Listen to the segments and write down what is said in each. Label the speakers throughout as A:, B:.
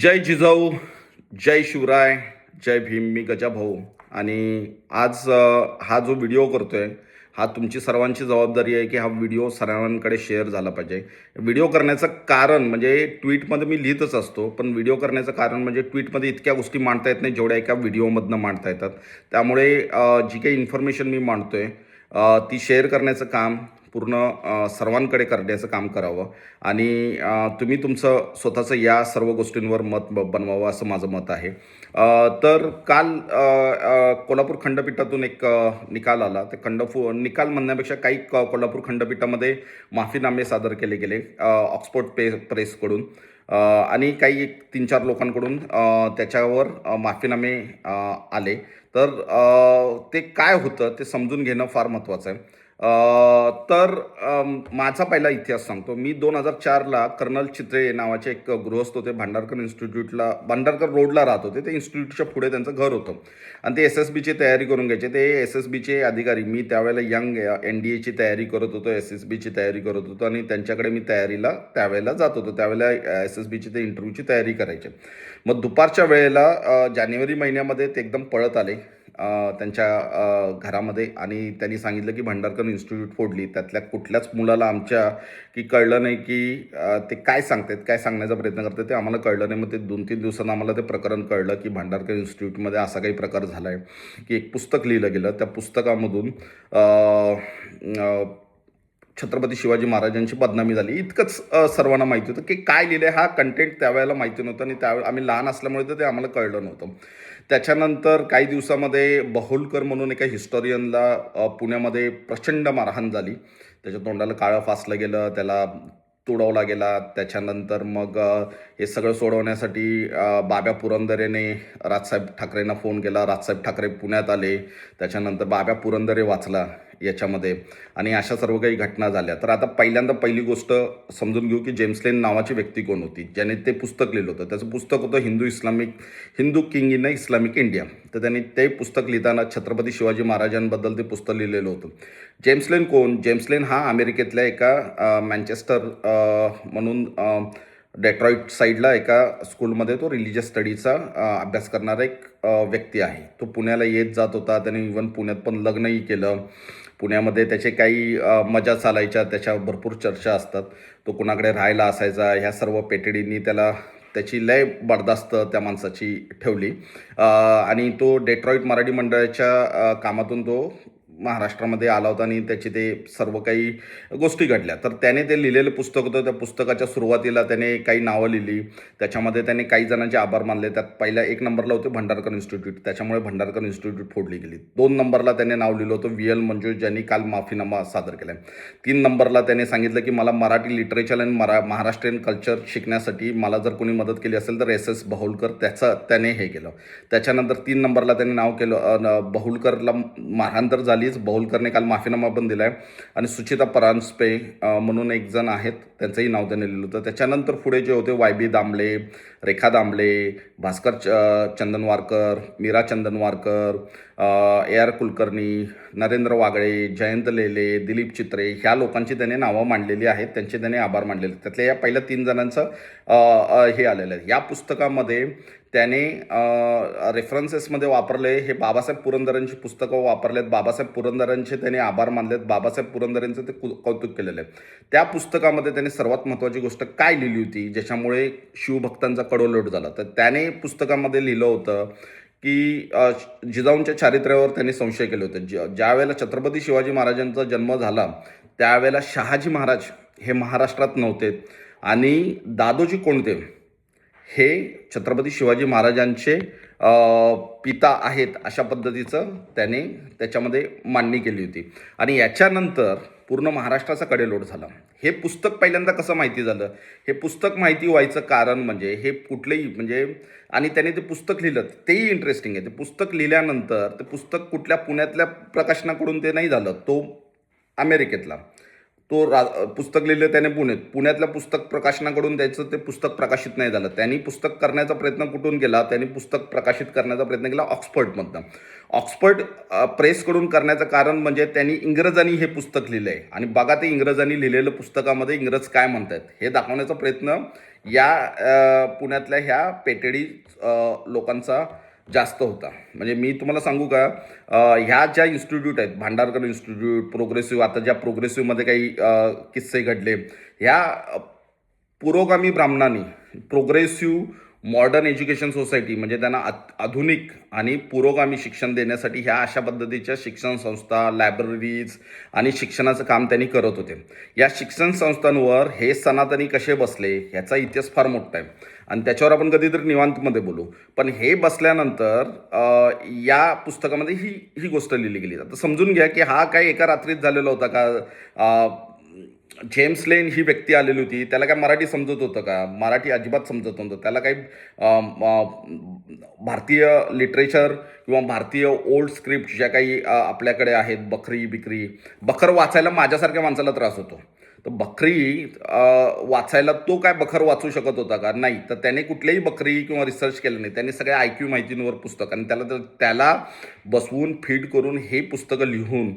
A: जय जिजाऊ जय शिवराय जय भीम मी गजाभाऊ आणि आज हा जो व्हिडिओ करतोय हा तुमची सर्वांची जबाबदारी आहे की हा व्हिडिओ सर्वांकडे शेअर झाला पाहिजे. व्हिडिओ करण्याचं कारण म्हणजे ट्विटमध्ये मी लिहितच असतो पण व्हिडिओ करण्याचं कारण म्हणजे ट्विटमध्ये इतक्या गोष्टी मांडता येत नाही जेवढ्या एका व्हिडिओमधनं मांडता येतात. त्यामुळे जी काही इन्फॉर्मेशन मी मांडतोय आहे ती शेअर करण्याचं काम पूर्ण सर्वांकडे करण्याचं काम करावं. आणि तुम्ही तुमचं स्वतःचं या सर्व गोष्टींवर मत ब- बनवावं असं माझं मत आहे. तर काल कोल्हापूर खंडपीठातून एक निकाल आला. ते खंडफू निकाल म्हणण्यापेक्षा काही क- कोल्हापूर खंडपीठामध्ये माफीनामे सादर केले गेले ऑक्सफोर्ड पे प्रेसकडून. आणि काही एक तीन चार लोकांकडून त्याच्यावर माफीनामे आले. तर ते काय होतं ते समजून घेणं फार महत्त्वाचं आहे. तर माझा पहिला इतिहास सांगतो. मी दोन हजार चारला कर्नल चित्रे नावाचे एक गृहस्थ होते भांडारकर इन्स्टिट्यूटला भांडारकर रोडला राहत होते. ते इन्स्टिट्यूटच्या पुढे त्यांचं घर होतं. आणि ते एस एस बीची तयारी करून घ्यायचे. ते एस एस बीचे अधिकारी. मी त्यावेळेला यंग एन डी एची तयारी करत होतो एस एस बीची तयारी करत होतो आणि त्यांच्याकडे मी तयारीला त्यावेळेला जात होतो. त्यावेळेला एस एस बीची ते इंटरव्ह्यूची तयारी करायचे. मग दुपारच्या वेळेला जानेवारी महिन्यामध्ये ते एकदम पळत आले. त्यांच्या घरामध्ये आणि त्यांनी सांगितलं की भंडारकर इन्स्टिट्यूट फोडली. त्यातल्या कुठल्याच मुलाला आमच्या की कळलं नाही की ते काय सांगतात काय सांगण्याचा प्रयत्न करतात ते आम्हाला कळलं नाही. मग ते दोन तीन दिवसांना आम्हाला ते प्रकरण कळलं की भांडारकर इन्स्टिट्यूटमध्ये असा काही प्रकार झाला आहे की एक पुस्तक लिहिलं गेलं. त्या पुस्तकामधून छत्रपती शिवाजी महाराजांची बदनामी झाली. इतकंच सर्वांना माहिती होतं की काय लिहिलं आहे हा कंटेंट त्यावेळेला माहिती नव्हतं आणि त्यावेळेला आम्ही लहान असल्यामुळे तर ते आम्हाला कळलं नव्हतं. त्याच्यानंतर काही दिवसामध्ये बहुलकर म्हणून एका हिस्टॉरियनला पुण्यामध्ये प्रचंड मारहाण झाली. त्याच्या तोंडाला काळं फासलं गेलं त्याला तुडवला गेला. त्याच्यानंतर मग हे सगळं सोडवण्यासाठी बाब्या पुरंदरेने राजसाहेब ठाकरेंना फोन केला. राजसाहेब ठाकरे पुण्यात आले. त्याच्यानंतर बाब्या पुरंदरे वाचला. याच्यामध्ये. आणि अशा सर्व काही घटना झाल्या. तर आता पहिल्यांदा पहिली गोष्ट समजून घेऊ की जेम्सलेन नावाची व्यक्ती कोण होती? ज्याने ते पुस्तक लिहिलं होतं. त्याचं पुस्तक होतं Hindu Islamic Hindu king in Islamic India. तर त्यांनी ते पुस्तक लिहिताना छत्रपती शिवाजी महाराजांबद्दल ते पुस्तक लिहिलेलं होतं. जेम्स लेन कोण? जेम्स लेन हा अमेरिकेतल्या एका अ, मँचेस्टर म्हणून डेट्रॉईट साईडला एका स्कूलमध्ये तो रिलिजियस स्टडीचा अभ्यास करणारा एक व्यक्ती आहे. तो पुण्याला येत जात होता. त्याने इवन पुण्यात पण लग्नही केलं. पुण्यामध्ये त्याचे काही मजा चालायच्या त्याच्या भरपूर चर्चा असतात. तो कुणाकडे राहायला असायचा ह्या सर्व पेटडींनी त्याला त्याची लय बडदास्त त्या माणसाची ठेवली. आणि तो डेट्रॉईट मराठी मंडळाच्या कामातून तो महाराष्ट्रामध्ये आला होता आणि त्याचे ते सर्व काही गोष्टी घडल्या. तर त्याने ते लिहिलेलं पुस्तक होतं. त्या पुस्तकाच्या सुरुवातीला त्याने काही नावं लिहिली. त्याच्यामध्ये त्याने काही जणांचे आभार मानले. त्यात पहिल्या एक नंबरला होते भंडारकर इन्स्टिट्यूट. त्याच्यामुळे भंडारकर इन्स्टिट्यूट फोडली गेली. दोन नंबरला त्याने नाव लिहिलं होतं व्ही एल मंजू ज्यांनी काल माफीनामा सादर केला तीन नंबरला त्याने सांगितलं की मला मराठी लिटरेचर आणि मरा महाराष्ट्रीयन कल्चर शिकण्यासाठी मला जर कोणी मदत केली असेल तर एस एस बहुलकर त्याचं त्याने हे केलं. त्याच्यानंतर तीन नंबरला त्याने नाव केलं बहुलकरला मारहाण तर झालीच बहुलकरने काल माफीनामा पण दिला आहे आणि सुचिता परांजपे म्हणून एक जण आहेत त्यांचंही नाव त्यांनी लिहिलं होतं. त्याच्यानंतर पुढे जे होते वाय बी दामले रेखा दामले भास्कर च चंदनवारकर मीरा चंदनवारकर ए आर कुलकर्णी नरेंद्र वागळे जयंत लेले दिलीप चित्रे ह्या लोकांची त्याने नावं मांडलेली आहेत. त्यांचे त्याने आभार मांडलेले त्यातल्या या पहिल्या तीन जणांचं हे आलेलं आहे. या पुस्तकामध्ये त्याने रेफरन्सेसमध्ये वापरले हे बाबासाहेब पुरंदरांची पुस्तकं वापरलेत बाबासाहेब पुरंदरांचे त्याने आभार मानलेत बाबासाहेब पुरंदरांचं ते कौतुक केलेलं आहे. त्या पुस्तकामध्ये त्याने सर्वात महत्त्वाची गोष्ट काय लिहिली होती ज्याच्यामुळे शिवभक्तांचा कडोलोट झाला? तर त्याने पुस्तकामध्ये लिहिलं होतं की जिजाऊंच्या चारित्र्यावर त्यांनी संशय केले होते. ज्या ज्यावेळेला छत्रपती शिवाजी महाराजांचा जन्म झाला त्यावेळेला शहाजी महाराज हे महाराष्ट्रात नव्हते. आणि दादोजी कोणते हे छत्रपती शिवाजी महाराजांचे पिता आहेत अशा पद्धतीचं त्याने त्याच्यामध्ये मांडणी केली होती. आणि याच्यानंतर पूर्ण महाराष्ट्राचा कडेलोट झाला. हे पुस्तक पहिल्यांदा कसं माहिती झालं? हे पुस्तक माहिती व्हायचं कारण म्हणजे हे कुठलंही म्हणजे आणि त्याने ते पुस्तक लिहिलं तेही इंटरेस्टिंग आहे. ते पुस्तक लिहिल्यानंतर ते पुस्तक कुठल्या पुण्यातल्या प्रकाशनाकडून ते नाही झालं तो अमेरिकेतला. तो रा पुस्तक लिहिलं त्याने पुण्यात. पुण्यातल्या पुस्तक प्रकाशनाकडून त्याचं ते पुस्तक प्रकाशित नाही झालं. त्यांनी पुस्तक करण्याचा प्रयत्न कुठून केला? त्यांनी पुस्तक प्रकाशित करण्याचा प्रयत्न केला ऑक्सफर्डमधनं. ऑक्सफर्ड प्रेसकडून करण्याचं कारण म्हणजे त्यांनी इंग्रजांनी हे पुस्तक लिहिलं आहे आणि बघा ते इंग्रजांनी लिहिलेलं पुस्तकामध्ये इंग्रज काय म्हणतात हे दाखवण्याचा प्रयत्न या पुण्यातल्या ह्या पेटेडी लोकांचा जास्त होता. म्हणजे मी तुम्हाला सांगू का ह्या ज्या इन्स्टिट्यूट आहेत भांडारकर इन्स्टिट्यूट प्रोग्रेसिव्ह आता ज्या प्रोग्रेसिव्हमध्ये काही किस्से घडले ह्या पुरोगामी ब्राह्मणांनी प्रोग्रेसिव्ह मॉडर्न एज्युकेशन सोसायटी म्हणजे त्यांना आधुनिक आणि पुरोगामी शिक्षण देण्यासाठी ह्या अशा पद्धतीच्या शिक्षण संस्था लायब्ररीज आणि शिक्षणाचं काम त्यांनी करत होते. या शिक्षण संस्थांवर हे सनातनी कसे बसले ह्याचा इतिहास फार मोठा आहे. आणि त्याच्यावर आपण कधीतरी निवांतमध्ये बोलू. पण हे बसल्यानंतर या पुस्तकामध्ये ही ही गोष्ट लिहिली गेली. आता समजून घ्या की हा काय एका रात्रीत झालेला होता का? जेम्स लेन ही व्यक्ती आलेली होती. त्याला काय मराठी समजत होतं का? मराठी अजिबात समजत नव्हतं. त्याला काही भारतीय लिटरेचर किंवा भारतीय ओल्ड स्क्रिप्ट ज्या काही आपल्याकडे आहेत बकरी बिकरी बखर वाचायला माझ्यासारख्या माणसाला त्रास होतो. तर बकरी वाचायला तो काय बखर वाचू शकत होता का? नाही. तर त्याने कुठल्याही बकरी किंवा रिसर्च केलं नाही. त्याने सगळ्या आयक्यू माहितींवर पुस्तक आणि त्याला त्याला बसवून फीड करून हे पुस्तकं लिहून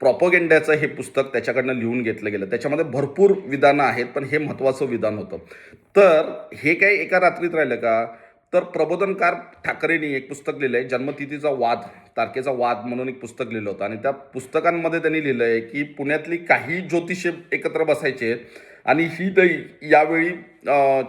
A: प्रॉपोगेंड्याचं हे पुस्तक त्याच्याकडनं लिहून घेतलं गेलं. त्याच्यामध्ये भरपूर विधानं आहेत पण हे महत्त्वाचं विधान होतं. तर हे काय एका रात्रीत राहिलं का? तर प्रबोधनकार ठाकरेंनी एक पुस्तक लिहिलं आहे जन्मतिथीचा वाद तारखेचा वाद म्हणून एक पुस्तक लिहिलं होतं. आणि त्या पुस्तकांमध्ये त्यांनी लिहिलं आहे की पुण्यातली काही ज्योतिषे एकत्र बसायचे आणि ही दही यावेळी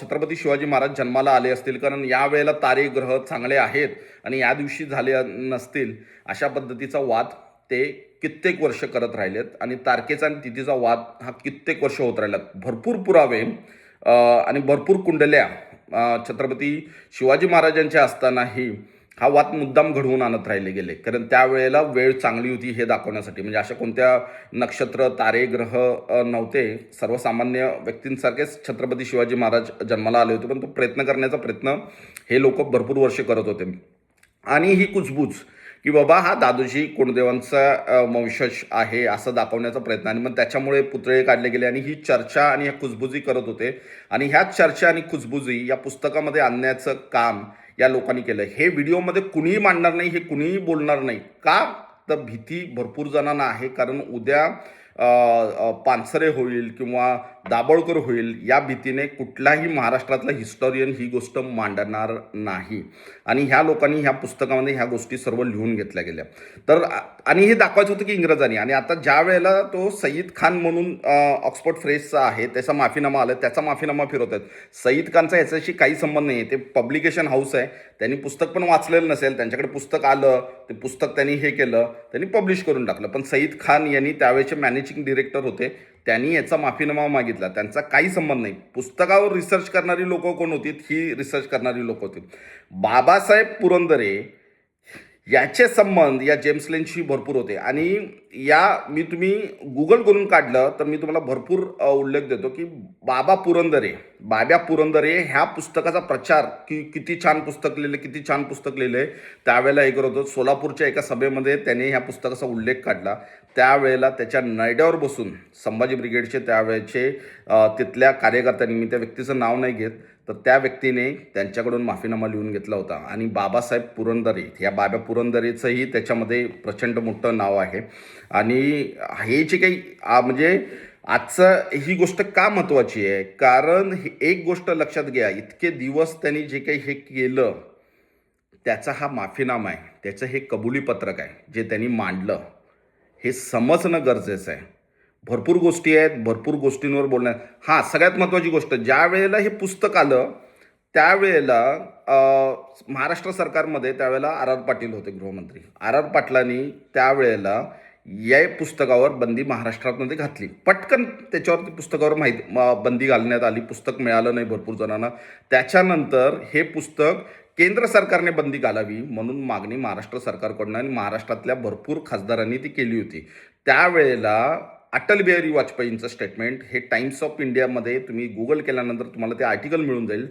A: छत्रपती शिवाजी महाराज जन्माला आले असतील. कारण यावेळेला तारे ग्रह चांगले आहेत आणि या दिवशी झाले नसतील अशा पद्धतीचा वाद ते कित्येक वर्ष करत राहिलेत आणि तारखेचा आणि तिथीचा वाद हा कित्येक वर्ष होत राहिला. भरपूर पुरावे आणि भरपूर कुंडल्या छत्रपती शिवाजी महाराजांच्या असतानाही हा वाद मुद्दाम घडवून आणत राहिले गेले. कारण त्यावेळेला वेळ चांगली होती हे दाखवण्यासाठी. म्हणजे अशा कोणत्या नक्षत्र तारे ग्रह नव्हते सर्वसामान्य व्यक्तींसारखेच छत्रपती शिवाजी महाराज जन्माला आले होते. पण तो प्रयत्न करण्याचा प्रयत्न हे लोक भरपूर वर्ष करत होते. आणि ही कुजबूज की बाबा हा दादोजी कोंडदेवांचा वंशज आहे असं दाखवण्याचा प्रयत्न. आणि मग त्याच्यामुळे पुतळे काढले गेले आणि ही चर्चा आणि ह्या कुजबुजी करत होते. आणि ह्या चर्चा आणि कुजबुजी या पुस्तकामध्ये आणण्याचं काम या लोकांनी केलं. हे व्हिडिओमध्ये कुणीही मांडणार नाही हे कुणीही बोलणार नाही. का? तर भीती भरपूर जणांना आहे. कारण उद्या पानसरे होईल किंवा दाभोळकर होईल या भीतीने कुठलाही महाराष्ट्रातला हिस्टॉरियन ही गोष्ट मांडणार नाही. आणि ह्या लोकांनी ह्या पुस्तकामध्ये ह्या गोष्टी सर्व लिहून घेतल्या गेल्या. तर आणि हे दाखवायचं होतं की इंग्रजांनी. आणि आता ज्या वेळेला तो सईद खान म्हणून ऑक्सफोर्ड ऑक्सफर्ड आहे त्याचा माफीनामा आला त्याचा माफीनामा फिरवत आहेत. सईद खानचा ह्याच्याशी काही संबंध नाही आहे ते पब्लिकेशन हाऊस आहे. त्यांनी पुस्तक पण वाचलेलं नसेल. त्यांच्याकडे पुस्तक आलं ते पुस्तक त्यांनी हे केलं त्यांनी पब्लिश करून टाकलं. पण सईद खान यांनी त्यावेळेचे मॅनेजिंग डिरेक्टर होते. त्यांनी याचा माफीनामा मागितला. त्यांचा काही संबंध नाही. पुस्तकावर रिसर्च करणारी लोक कोण होती ही रिसर्च करणारी लोक होती बाबासाहेब पुरंदरे याचे संबंध या जेम्स लेनशी भरपूर होते. आणि या मी तुम्ही गुगल करून काढलं तर मी तुम्हाला भरपूर उल्लेख देतो की बाबा पुरंदरे बाब्या पुरंदरे ह्या पुस्तकाचा प्रचार की किती छान पुस्तक लिहिलं किती छान पुस्तक लिहिलं. त्यावेळेला हे करत होतो सोलापूरच्या एका सभेमध्ये त्याने ह्या पुस्तकाचा उल्लेख काढला. त्यावेळेला त्याच्या नैड्यावर बसून संभाजी ब्रिगेडचे त्यावेळेचे तिथल्या कार्यकर्त्यांनी मी त्या व्यक्तीचं नाव नाही घेत तर त्या व्यक्तीने त्यांच्याकडून माफीनामा लिहून घेतला होता. आणि बाबासाहेब पुरंदरे या बाबा पुरंदरेचंही त्याच्यामध्ये प्रचंड मोठं नाव आहे. आणि हे जे काही म्हणजे आजचं ही गोष्ट का महत्त्वाची आहे? कारण ही एक गोष्ट लक्षात घ्या इतके दिवस त्यांनी जे काही हे केलं त्याचा हा माफीनामा आहे. त्याचं हे कबुलीपत्रक आहे जे त्यांनी मांडलं. हे समजणं गरजेचं आहे. भरपूर गोष्टी आहेत भरपूर गोष्टींवर बोलण्यात हां सगळ्यात महत्त्वाची गोष्ट ज्या वेळेला हे पुस्तक आलं त्यावेळेला महाराष्ट्र सरकारमध्ये त्यावेळेला आर आर पाटील होते गृहमंत्री. आर आर पाटलांनी त्यावेळेला या पुस्तकावर बंदी महाराष्ट्रामध्ये घातली. पटकन त्याच्यावरती पुस्तकावर माहिती बंदी घालण्यात आली पुस्तक मिळालं नाही भरपूर जणांना. त्याच्यानंतर हे पुस्तक केंद्र सरकारने बंदी घालावी म्हणून मागणी महाराष्ट्र सरकारकडून आणि महाराष्ट्रातल्या भरपूर खासदारांनी ती केली होती. त्यावेळेला अटल बिहारी वाजपेयींचं स्टेटमेंट हे टाइम्स ऑफ इंडियामध्ये तुम्ही गुगल केल्यानंतर तुम्हाला ते आर्टिकल मिळून जाईल.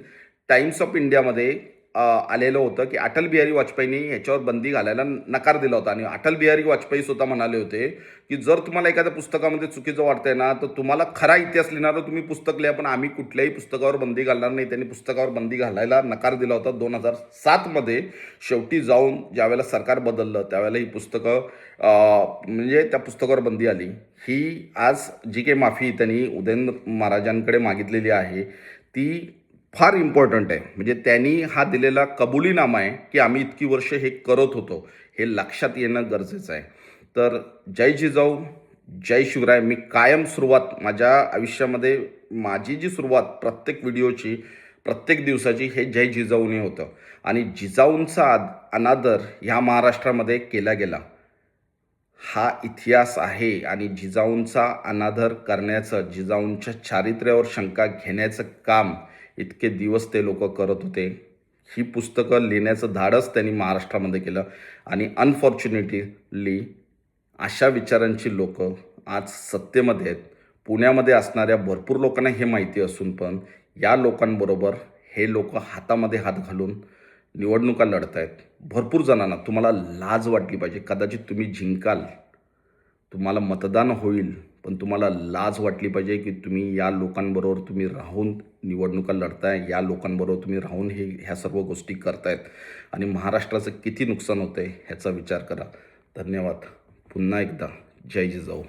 A: टाइम्स ऑफ इंडियामध्ये आलेलं होतं की अटल बिहारी वाजपेयींनी ह्याच्यावर बंदी घालायला नकार दिला होता. आणि अटल बिहारी वाजपेयी स्वतः म्हणाले होते की जर तुम्हाला एखाद्या पुस्तकामध्ये चुकीचं वाटतंय ना तर तुम्हाला खरा इतिहास लिहिणारं तुम्ही पुस्तक लिहा पण आम्ही कुठल्याही पुस्तकावर बंदी घालणार नाही. त्यांनी पुस्तकावर बंदी घालायला नकार दिला होता. दोन हजार सातमध्ये शेवटी जाऊन ज्यावेळेला सरकार बदललं त्यावेळेला ही पुस्तकं म्हणजे त्या पुस्तकावर बंदी आली. ही आज जी काही माफी त्यांनी उदयन महाराजांकडे मागितलेली आहे ती फार इम्पॉर्टंट आहे. म्हणजे त्यांनी हा दिलेला कबुलीनामा आहे की आम्ही इतकी वर्ष हे करत होतो. हे लक्षात येणं गरजेचं आहे. तर जय जिजाऊ जय शिवराय मी कायम सुरुवात माझ्या आयुष्यामध्ये माझी जी सुरुवात प्रत्येक व्हिडिओची प्रत्येक दिवसाची हे जय जिजाऊने होतं. आणि जिजाऊंचा आद अनादर ह्या महाराष्ट्रामध्ये केला गेला. हा इतिहास आहे आणि जिजाऊंचा अनादर करण्याचं जिजाऊंच्या चारित्र्यावर शंका घेण्याचं काम इतके दिवस ते लोक करत होते. ही पुस्तकं लिहिण्याचं धाडस त्यांनी महाराष्ट्रामध्ये केलं. आणि अनफॉर्च्युनेटली अशा विचारांची लोक आज सत्तेमध्ये आहेत. पुण्यामध्ये असणाऱ्या भरपूर लोकांना हे माहिती असून पण या लोकांबरोबर हे लोक हातामध्ये हात घालून निवडणुका लढत आहेत भरपूर जणांना तुम्हाला लाज वाटली पाहिजे. कदाचित तुम्ही जिंकाल. तुम्हाला मतदान होईल. पण तुम्हाला लाज वाटली पाहिजे की तुम्ही या लोकांबरोबर तुम्ही राहून निवडणुका लढताय या लोकांबरोबर तुम्ही राहून हे ह्या सर्व गोष्टी करतायत. आणि महाराष्ट्राचं किती नुकसान होतं आहे ह्याचा विचार करा. धन्यवाद. पुन्हा एकदा जय जिजाऊ.